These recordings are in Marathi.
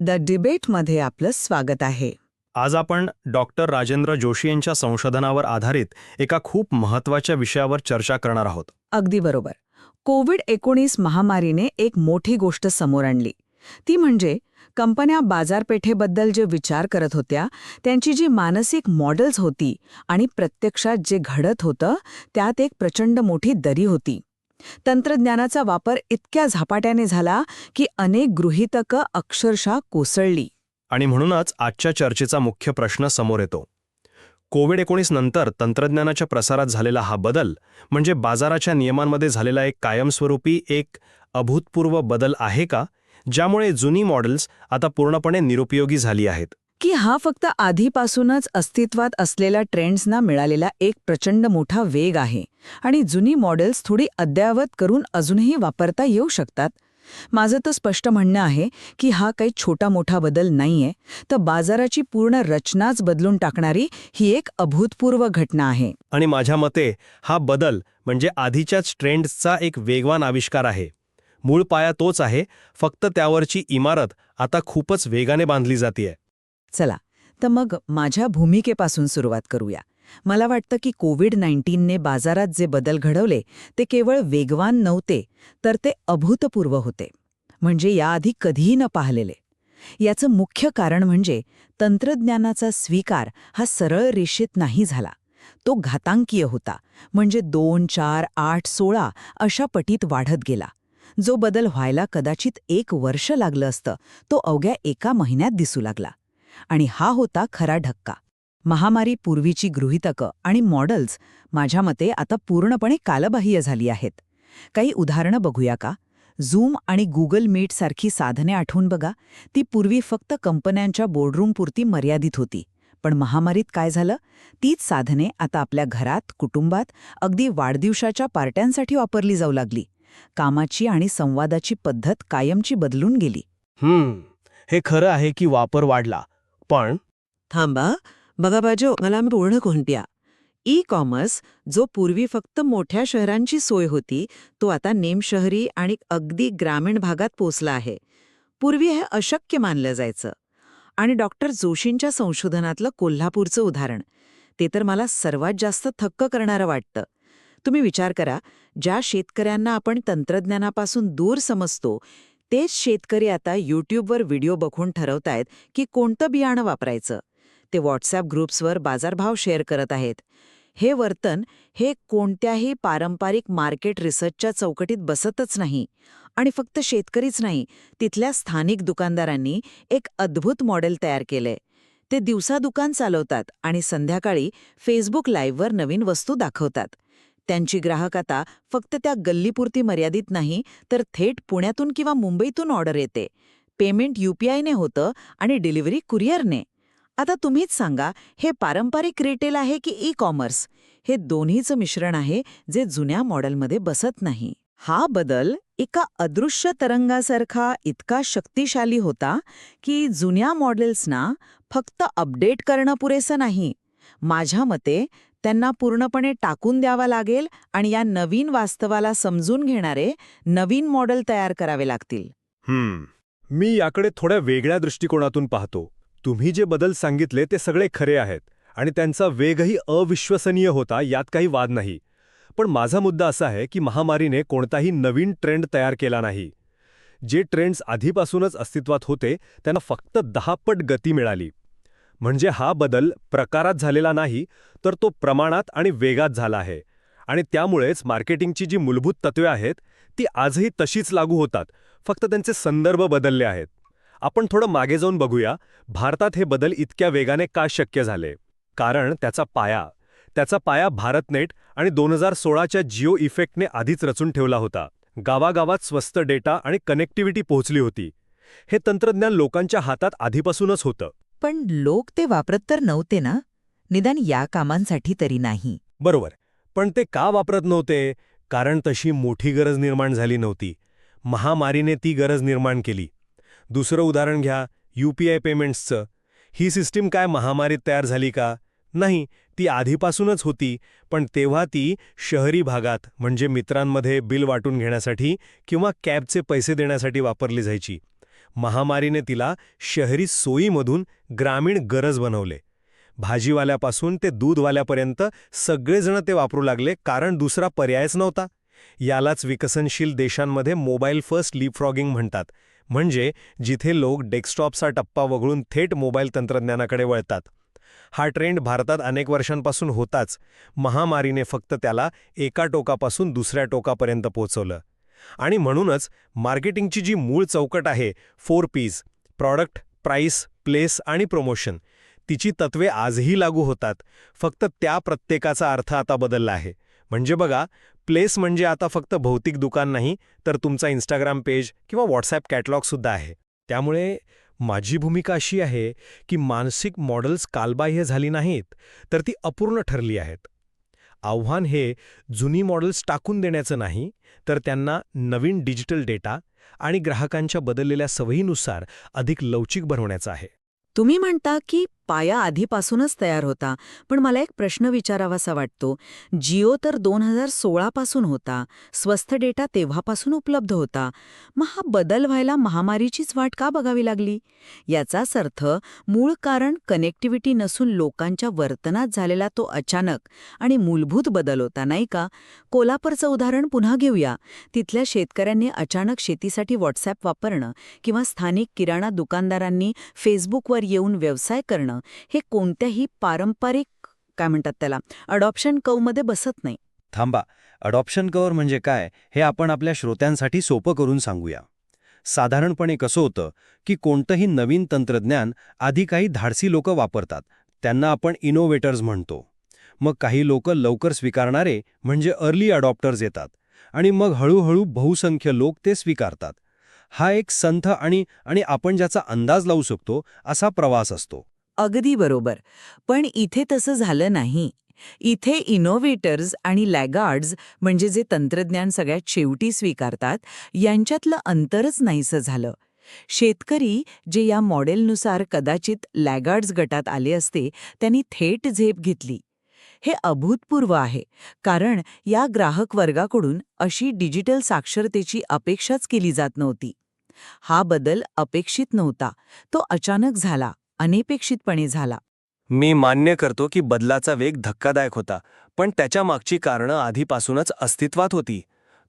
द डिबेटमध्ये आपलं स्वागत आहे. आज आपण डॉक्टर राजेंद्र जोशी यांच्या संशोधनावर आधारित एका खूप महत्त्वाच्या विषयावर चर्चा करणार आहोत. अगदी बरोबर. कोविड एकोणीस महामारीने एक मोठी गोष्ट समोर आणली. ती म्हणजे कंपन्या बाजारपेठेबद्दल जे विचार करत होत्या त्यांची जी मानसिक मॉडेल्स होती आणि प्रत्यक्षात जे घडत होतं त्यात एक प्रचंड मोठी दरी होती. तंत्रज्ञानाचा वापर इतक्या झपाट्याने झाला की अनेक गृहीतकं अक्षरशः कोसळली. आणि म्हणूनच आजच्या चर्चेचा मुख्य प्रश्न समोर येतो. कोविड एकोणीस नंतर तंत्रज्ञानाच्या प्रसारात झालेला हा बदल म्हणजे बाजाराच्या नियमांमध्ये झालेला एक कायमस्वरूपी एक अभूतपूर्व बदल आहे का? ज्यामुळे जुनी मॉडेल्स आता पूर्णपणे निरुपयोगी झाली आहेत. की हा फक्त आधीपासूनच अस्तित्वात असलेल्या ट्रेंड्सना मिळालेला एक प्रचंड मोठा वेग आहे. आणि जुनी मॉडेल्स थोडी अद्ययावत करून अजूनही वापरता येऊ शकतात? माझं तर स्पष्ट म्हणणं आहे की हा काही छोटा मोठा बदल नाहीये तर बाजाराची पूर्ण रचनाच बदलून टाकणारी ही एक अभूतपूर्व घटना आहे. आणि माझ्या मते हा बदल म्हणजे आधीच्याच ट्रेंड्सचा एक वेगवान आविष्कार आहे. मूळ पाया तोच आहे फक्त त्यावरची इमारत आता खूपच वेगाने बांधली जातीये. चला तर मग माझ्या भूमिकेपासून सुरुवात करूया. मला वाटतं की कोविड नाईन्टीनने बाजारात जे बदल घडवले ते केवळ वेगवान नव्हते तर ते अभूतपूर्व होते. म्हणजे याआधी कधीही न पाहिलेले. याचं मुख्य कारण म्हणजे तंत्रज्ञानाचा स्वीकार हा सरळ रेषेत नाही झाला. तो घातांकीय होता म्हणजे दोन चार आठ सोळा अशा पटीत वाढत गेला. जो बदल व्हायला कदाचित एक वर्ष लागलं असतं तो अवघ्या एका महिन्यात दिसू लागला. आणि हा होता खरा ढक्का. महामारी पूर्वीची गृहितकं आणि मॉडेल्स माझ्या मते आता पूर्णपणे कालबाह्य झाली आहेत. काही उदाहरणं बघूया का? झूम आणि गुगल मीटसारखी साधने आठवून बघा. ती पूर्वी फक्त कंपन्यांच्या बोर्डरूमपुरती मर्यादित होती. पण महामारीत काय झालं? तीच साधने आता आपल्या घरात कुटुंबात अगदी वाढदिवसाच्या पार्ट्यांसाठी वापरली जाऊ लागली. कामाची आणि संवादाची पद्धत कायमची बदलून गेली. हम्म. हे खरं आहे की वापर वाढला. पण थांबा. बघा बाजो मला पूर्ण कोणत्या ई कॉमर्स जो पूर्वी फक्त मोठ्या शहरांची सोय होती तो आता नेमशहरी आणि अगदी ग्रामीण भागात पोचला आहे. पूर्वी हे अशक्य मानलं जायचं. आणि डॉक्टर जोशींच्या संशोधनातलं कोल्हापूरचं उदाहरण. ते तर मला सर्वात जास्त थक्क करणारं वाटतं. तुम्ही विचार करा ज्या शेतकऱ्यांना आपण तंत्रज्ञानापासून दूर समजतो तेच शेतकरी आता यूट्यूबवर व्हिडिओ बघून ठरवतायत की कोणतं बियाणं वापरायचं. ते व्हॉट्सॲप ग्रुप्सवर बाजारभाव शेअर करत आहेत. हे वर्तन हे कोणत्याही पारंपरिक मार्केट रिसर्चच्या चौकटीत बसतच नाही आणि फक्त शेतकरीच नाही तिथल्या स्थानिक दुकानदारांनी एक अद्भुत मॉडेल तयार केलंय. ते दिवसा दुकान चालवतात आणि संध्याकाळी फेसबुक लाईव्हवर नवीन वस्तू दाखवतात. त्यांची ग्राहक आता फक्त त्या गल्लीपुरती मर्यादित नाही तर थेट पुण्यातून किंवा मुंबईतून ऑर्डर येते. पेमेंट यूपीआयने होतं आणि डिलिव्हरी कुरिअरने. आता तुम्हीच सांगा हे पारंपरिक रिटेल आहे की ई कॉमर्स हे दोन्हीचं मिश्रण आहे जे जुन्या मॉडेलमध्ये बसत नाही. हा बदल एका अदृश्य तरंगासारखा इतका शक्तिशाली होता की जुन्या मॉडेल्सना फक्त अपडेट करणं पुरेसं नाही. माझ्या मते त्यांना पूर्णपणे टाकून द्यावा लागेल आणि या नवीन वास्तवाला समजून घेणारे नवीन मॉडेल तयार करावे लागतील. हम्म. मी याकडे थोड्या वेगळ्या दृष्टिकोनातून पाहतो. तुम्ही जे बदल सांगितले ते सगळे खरे आहेत आणि त्यांचा वेगही अविश्वसनीय होता यात काही वाद नाही. पण माझा मुद्दा असा आहे की महामारीने कोणताही नवीन ट्रेंड तयार केला नाही. जे ट्रेंड्स आधीपासूनच अस्तित्वात होते त्यांना फक्त दहापट गती मिळाली. म्हणजे हा बदल प्रकारात झालेला नाही तर तो प्रमाणात आणि वेगात झाला आहे. आणि त्यामुळेच मार्केटिंगची जी मूलभूत तत्वे आहेत ती आजही तशीच लागू होतात फक्त त्यांचे संदर्भ बदलले आहेत. आपण थोडं मागे जाऊन बघूया भारतात हे बदल इतक्या वेगाने का शक्य झाले? कारण त्याचा पाया त्याचा पाया भारतनेट आणि दोन हजार सोळाच्या जिओ इफेक्टने आधीच रचून ठेवला होता. गावागावात स्वस्त डेटा आणि कनेक्टिव्हिटी पोहोचली होती. हे तंत्रज्ञान लोकांच्या हातात आधीपासूनच होतं. पण लोक ते वापरत तर नव्हते ना? निदान या कामांसाठी तरी नाही. बरोबर. पण ते का वापरत नव्हते? कारण तशी मोठी गरज निर्माण झाली नव्हती. महामारीने ती गरज निर्माण केली. दुसरं उदाहरण घ्या यूपीआय पेमेंट्सचं. ही सिस्टीम काय महामारीत तयार झाली का? नाही ती आधीपासूनच होती पण तेव्हा ती शहरी भागात म्हणजे मित्रांमध्ये बिल वाटून घेण्यासाठी किंवा कॅबचे पैसे देण्यासाठी वापरली जायची. महामारीने तिला शहरी सोयीमधून ग्रामीण गरज बनवले. भाजीवाल्यापासून ते दूधवाल्यापर्यंत सगळेजण ते वापरू लागले कारण दुसरा पर्यायच नव्हता. यालाच विकसनशील देशांमध्ये मोबाईल फर्स्ट लीपफ्रॉगिंग म्हणतात. म्हणजे जिथे लोक डेस्कटॉपचा टप्पा वगळून थेट मोबाईल तंत्रज्ञानाकडे वळतात. हा ट्रेंड भारतात अनेक वर्षांपासून होताच. महामारीने फक्त त्याला एका टोकापासून दुसऱ्या टोकापर्यंत पोहोचवलं आणि म्हणूनच मार्केटिंगची जी मूळ चौकट आहे four Ps product price place आणि प्रमोशन तिची तत्वे आजही लागू होतात. फक्त त्या प्रत्येकाचा अर्थ आता बदलला आहे. म्हणजे बघा प्लेस म्हणजे आता फक्त भौतिक दुकान नाही तर तुमचा इंस्टाग्राम पेज किंवा व्हॉट्सॲप कॅटलॉगसुद्धा आहे. त्यामुळे माझी भूमिका अशी आहे की मानसिक मॉडेल्स कालबाह्य झाली नाहीत तर ती अपूर्ण ठरली आहेत. आव्हान हे जुनी मॉडेल्स टाकून देण्याचं नाही तर त्यांना नवीन डिजिटल डेटा आणि ग्राहकांच्या बदललेल्या सवयीनुसार अधिक लवचिक बनवण्याचं आहे. तुम्ही म्हणता की पाया आधीपासूनच तयार होता पण मला एक प्रश्न विचारावासा वाटतो. जिओ तर दोन हजार सोळापासून होता स्वस्थ डेटा तेव्हापासून उपलब्ध होता मग हा बदल व्हायला महामारीचीच वाट का बघावी लागली? याचाच अर्थ मूळ कारण कनेक्टिव्हिटी नसून लोकांच्या वर्तनात झालेला तो अचानक आणि मूलभूत बदल होता नाही का? कोल्हापूरचं उदाहरण पुन्हा घेऊया. तिथल्या शेतकऱ्यांनी अचानक शेतीसाठी व्हॉट्सॲप वापरणं किंवा स्थानिक किराणा दुकानदारांनी फेसबुकवर येऊन व्यवसाय करणं हे कोणत्याही पारंपरिक काय म्हणतात त्याला अडॉप्शन कवमध्ये बसत नाही. थांबा. अडॉप्शन कवर म्हणजे काय हे आपण आपल्या श्रोत्यांसाठी सोपं करून सांगूया. साधारणपणे कसं होतं की कोणतंही नवीन तंत्रज्ञान आधी काही धाडसी लोक वापरतात त्यांना आपण इनोव्हेटर्स म्हणतो. मग काही लोक लवकर स्वीकारणारे म्हणजे अर्ली अडॉप्टर्स येतात आणि मग हळूहळू बहुसंख्य लोक ते स्वीकारतात. हा एक संथ आणि आणि आपण ज्याचा अंदाज लावू शकतो असा प्रवास असतो. अगदी बरोबर. पण इथे तसं झालं नाही. इथे इनोव्हेटर्स आणि लॅगार्ड्स म्हणजे जे तंत्रज्ञान सगळ्यात शेवटी स्वीकारतात यांच्यातलं अंतरच नाहीसं झालं. शेतकरी जे या मॉडेलनुसार कदाचित लॅगार्ड्स गटात आले असते त्यांनी थेट झेप घेतली. हे अभूतपूर्व आहे कारण या ग्राहक वर्गाकडून अशी डिजिटल साक्षरतेची अपेक्षाच केली जात नव्हती. हा बदल अपेक्षित नव्हता. तो अचानक झाला. अनपेक्षितपणे झाला. मी मान्य करतो की बदलाचा वेग धक्कादायक होता पण त्याच्या मागची कारणं आधीपासूनच अस्तित्वात होती.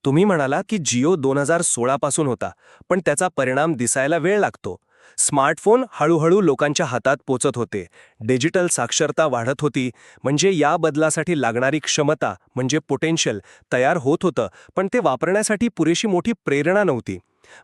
तुम्ही म्हणाला की जिओ दोन हजार सोळापासून होता पण त्याचा परिणाम दिसायला वेळ लागतो. स्मार्टफोन हळूहळू लोकांच्या हातात पोचत होते. डिजिटल साक्षरता वाढत होती म्हणजे या बदलासाठी लागणारी क्षमता म्हणजे पोटेन्शियल तयार होत होतं पण ते वापरण्यासाठी पुरेशी मोठी प्रेरणा नव्हती.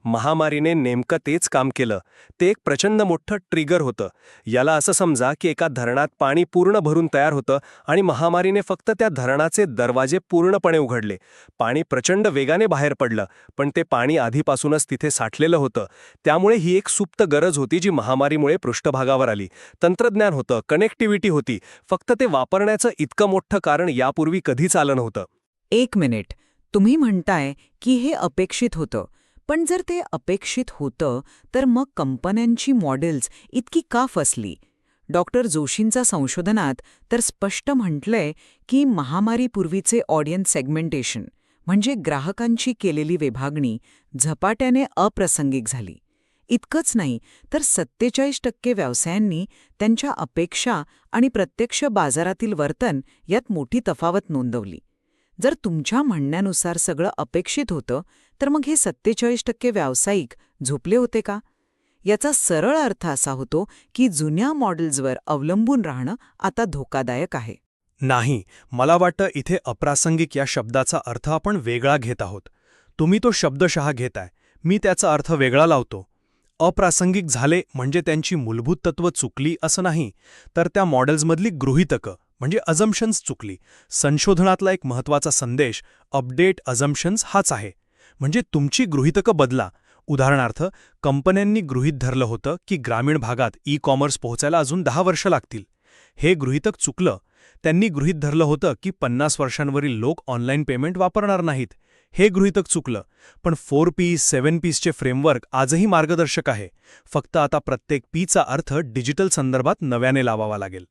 महामारीने नेमकं तेच काम केलं. ते एक प्रचंड मोठं ट्रिगर होतं. याला असं समजा की एका धरणात पाणी पूर्ण भरून तयार होतं आणि महामारीने फक्त त्या धरणाचे दरवाजे पूर्णपणे उघडले. पाणी प्रचंड वेगाने बाहेर पडलं पण ते पाणी आधीपासूनच तिथे साठलेलं होतं. त्यामुळे ही एक सुप्त गरज होती जी महामारीमुळे पृष्ठभागावर आली. तंत्रज्ञान होतं कनेक्टिव्हिटी होती. फक्त ते वापरण्याचं इतकं मोठं कारण यापूर्वी कधीच आलं नव्हतं. एक मिनिट. तुम्ही म्हणताय की हे अपेक्षित होतं. पण जर ते अपेक्षित होतं तर मग कंपन्यांची मॉडेल्स इतकी का फसली? डॉक्टर जोशींचा संशोधनात तर स्पष्ट म्हटलंय की महामारीपूर्वीचे ऑडियन्स सेगमेंटेशन म्हणजे ग्राहकांची केलेली विभागणी झपाट्याने अप्रासंगिक झाली. इतकंच नाही तर सत्तेचाळीस टक्के व्यवसायांनी त्यांच्या अपेक्षा आणि प्रत्यक्ष बाजारातील वर्तन यात मोठी तफावत नोंदवली. जर तुमच्या म्हणण्यानुसार सगळं अपेक्षित होतं तर मग हे सत्तेचाळीस टक्के व्यावसायिक झोपले होते का? याचा सरळ अर्थ असा होतो की जुन्या मॉडेल्सवर अवलंबून राहणं आता धोकादायक आहे. नाही मला वाटतं इथे अप्रासंगिक या शब्दाचा अर्थ आपण वेगळा घेत आहोत. तुम्ही तो शब्दशः घेताय मी त्याचा अर्थ वेगळा लावतो. अप्रासंगिक झाले म्हणजे त्यांची मूलभूत तत्व चुकली असं नाही तर त्या मॉडेल्समधली गृहितकं म्हणजे अझम्पशन्स चुकली. संशोधनातला एक महत्त्वाचा संदेश अपडेट अझम्पशन्स हाच आहे. म्हणजे तुमची गृहितकं बदला. उदाहरणार्थ कंपन्यांनी गृहीत धरलं होतं की ग्रामीण भागात ई कॉमर्स पोहोचायला अजून दहा वर्ष लागतील. हे गृहितक चुकलं. त्यांनी गृहीत धरलं होतं की पन्नास वर्षांवरील लोक ऑनलाईन पेमेंट वापरणार नाहीत. हे गृहितक चुकलं. पण फोर पी सेवन पीसचे फ्रेमवर्क आजही मार्गदर्शक आहे. फक्त आता प्रत्येक पीचा अर्थ डिजिटल संदर्भात नव्याने लावावा लागेल.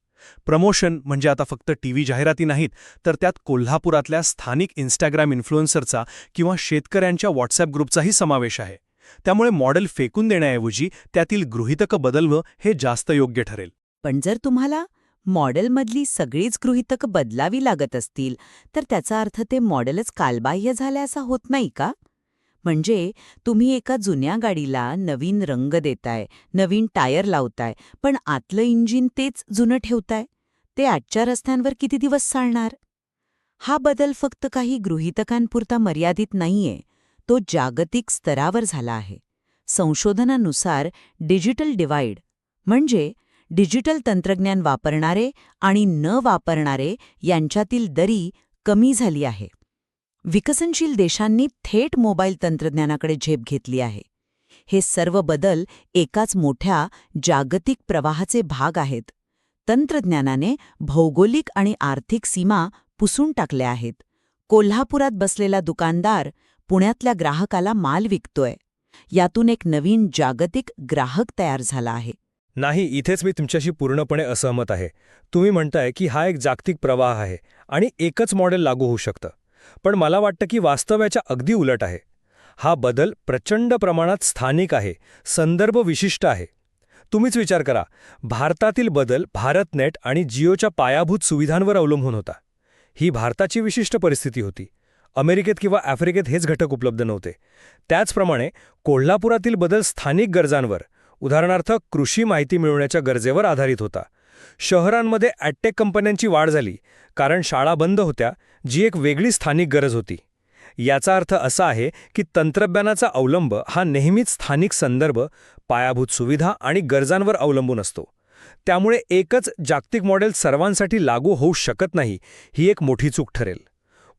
प्रमोशन म्हणजे आता फक्त टीव्ही जाहिराती नाहीत तर त्यात कोल्हापुरातल्या स्थानिक इन्स्टाग्राम इन्फ्लुएन्सरचा किंवा शेतकऱ्यांच्या व्हॉट्सॲप ग्रुपचाही समावेश आहे. त्यामुळे मॉडेल फेकून देण्याऐवजी त्यातील गृहितकं बदलवं हे जास्त योग्य ठरेल. पण जर तुम्हाला मॉडेलमधली सगळीच गृहितकं बदलावी लागत असतील तर त्याचा अर्थ ते मॉडेलच कालबाह्य झाल्या असा होत नाही का? म्हणजे तुम्ही एका जुन्या गाडीला नवीन रंग देताय नवीन टायर लावताय पण आतलं इंजिन तेच जुनं ठेवताय? ते आजच्या रस्त्यांवर किती दिवस चालणार? हा बदल फक्त काही गृहितकांपुरता मर्यादित नाहीये. तो जागतिक स्तरावर झाला आहे. संशोधनानुसार डिजिटल डिवाइड म्हणजे डिजिटल तंत्रज्ञान वापरणारे आणि न वापरणारे यांच्यातील दरी कमी झाली आहे. विकसनशील देशांनी थेट मोबाईल तंत्रज्ञानाकडे झेप घेतली आहे. हे सर्व बदल एकाच मोठ्या जागतिक प्रवाहाचे भाग आहेत. तंत्रज्ञानाने भौगोलिक आणि आर्थिक सीमा पुसून टाकल्या आहेत. कोल्हापुरात बसलेला दुकानदार पुण्यातल्या ग्राहकाला माल विकतोय. यातून एक नवीन जागतिक ग्राहक तयार झाला आहे. नाही इथेच मी तुमच्याशी पूर्णपणे असहमत आहे. तुम्ही म्हणताय की हा एक जागतिक प्रवाह आहे आणि एकच मॉडेल लागू होऊ शकतं. पण मला वाटतं की वास्तव्याच्या अगदी उलट आहे. हा बदल प्रचंड प्रमाणात स्थानिक आहे संदर्भ विशिष्ट आहे. तुम्हीच विचार करा भारतातील बदल भारतनेट आणि जिओच्या पायाभूत सुविधांवर अवलंबून होता. ही भारताची विशिष्ट परिस्थिती होती. अमेरिकेत किंवा आफ्रिकेत हेच घटक उपलब्ध नव्हते. त्याचप्रमाणे कोल्हापुरातील बदल स्थानिक गरजांवर उदाहरणार्थ कृषी माहिती मिळवण्याच्या गरजेवर आधारित होता. शहरांमध्ये ॲटटेक कंपन्यांची वाढ झाली कारण शाळा बंद होत्या जी एक वेगळी स्थानिक गरज होती. याचा अर्थ असा आहे की तंत्रज्ञानाचा अवलंब हा नेहमीच स्थानिक संदर्भ पायाभूत सुविधा आणि गरजांवर अवलंबून असतो. त्यामुळे एकच जागतिक मॉडेल सर्वांसाठी लागू होऊ शकत नाही ही एक मोठी चूक ठरेल.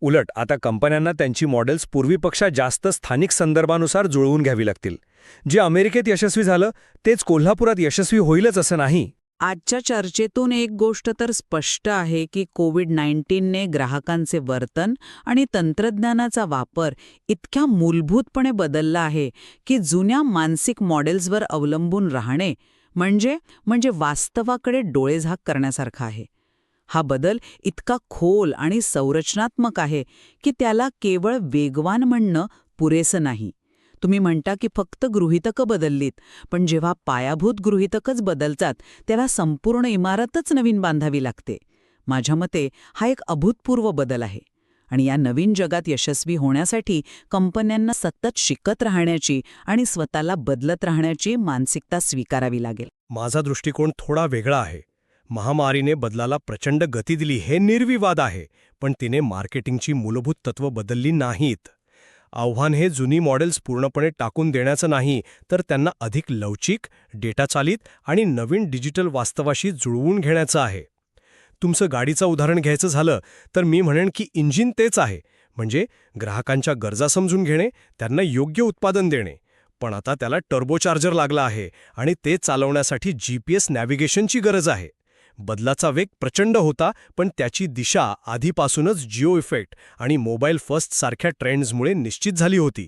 उलट आता कंपन्यांना त्यांची मॉडेल्स पूर्वीपेक्षा जास्त स्थानिक संदर्भानुसार जुळवून घ्यावी लागतील. जे अमेरिकेत यशस्वी झालं तेच कोल्हापुरात यशस्वी होईलच असं नाही. आजच्या चर्चेतून एक गोष्ट तर स्पष्ट आहे की कोविड नाईन्टीनने ग्राहकांचे वर्तन आणि तंत्रज्ञानाचा वापर इतक्या मूलभूतपणे बदलला आहे की जुन्या मानसिक मॉडेल्सवर अवलंबून राहणे म्हणजे म्हणजे वास्तवाकडे डोळेझाक करण्यासारखं आहे. हा बदल इतका खोल आणि संरचनात्मक आहे की त्याला केवळ वेगवान म्हणणं पुरेसं नाही. तुम्ही म्हणता की फक्त गृहितकं बदललीत पण जेव्हा पायाभूत गृहितकच बदलतात त्याला संपूर्ण इमारतच नवीन बांधावी लागते. माझ्या मते हा एक अभूतपूर्व बदल आहे. आणि या नवीन जगात यशस्वी होण्यासाठी कंपन्यांना सतत शिकत राहण्याची आणि स्वतःला बदलत राहण्याची मानसिकता स्वीकारावी लागेल. माझा दृष्टिकोन थोडा वेगळा आहे. महामारीने बदलाला प्रचंड गती दिली हे निर्विवाद आहे पण तिने मार्केटिंगची मूलभूत तत्व बदलली नाहीत. आव्हान हे जुनी मॉडेल्स पूर्णपणे टाकून देण्याचं नाही तर त्यांना अधिक लवचिक डेटा चालित आणि नवीन डिजिटल वास्तवाशी जुळवून घेण्याचं आहे. तुमचं गाडीचं उदाहरण घ्यायचं झालं तर मी म्हणेन की इंजिन तेच आहे म्हणजे ग्राहकांच्या गरजा समजून घेणे त्यांना योग्य उत्पादन देणे. पण आता त्याला टर्बोचार्जर लागला आहे आणि ते चालवण्यासाठी जीपीएस नॅव्हिगेशनची गरज आहे. बदलाचा वेग प्रचंड होता पण त्याची दिशा आधीपासूनच जिओ इफेक्ट आणि मोबाईल फर्स्टसारख्या ट्रेंड्समुळे निश्चित झाली होती.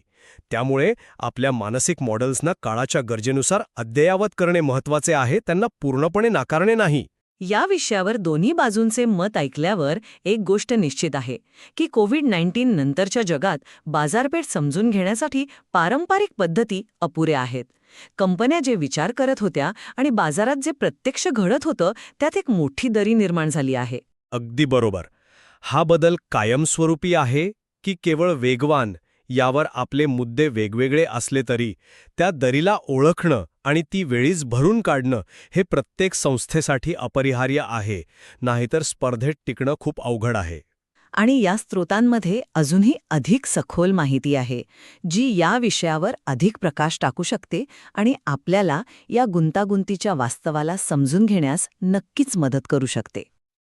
त्यामुळे आपल्या मानसिक मॉडेल्सना काळाच्या गरजेनुसार अद्ययावत करणे महत्त्वाचे आहे त्यांना पूर्णपणे नाकारणे नाही. या विषयावर दोन्ही बाजूंचे मत ऐकल्यावर एक गोष्ट निश्चित आहे की कोविड नाईन्टीन नंतरच्या जगात बाजारपेठ समजून घेण्यासाठी पारंपरिक पद्धती अपुऱ्या आहेत. कंपन्या जे विचार करत होत्या आणि बाजारात जे प्रत्यक्ष घडत होतं त्यात एक मोठी दरी निर्माण झाली आहे. अगदी बरोबर. हा बदल कायमस्वरूपी आहे की केवळ वेगवान यावर आपले मुद्दे वेगवेगळे असले तरी त्या दरीला ओळखणं आणि ती वेळीच भरून काढणं हे प्रत्येक संस्थेसाठी अपरिहार्य आहे नाहीतर स्पर्धेत टिकणं खूप अवघड आहे. आणि या स्रोतांमध्ये अजूनही अधिक सखोल माहिती आहे जी या विषयावर अधिक प्रकाश टाकू शकते आणि आपल्याला या गुंतागुंतीच्या वास्तवाला समजून घेण्यास नक्कीच मदत करू शकते.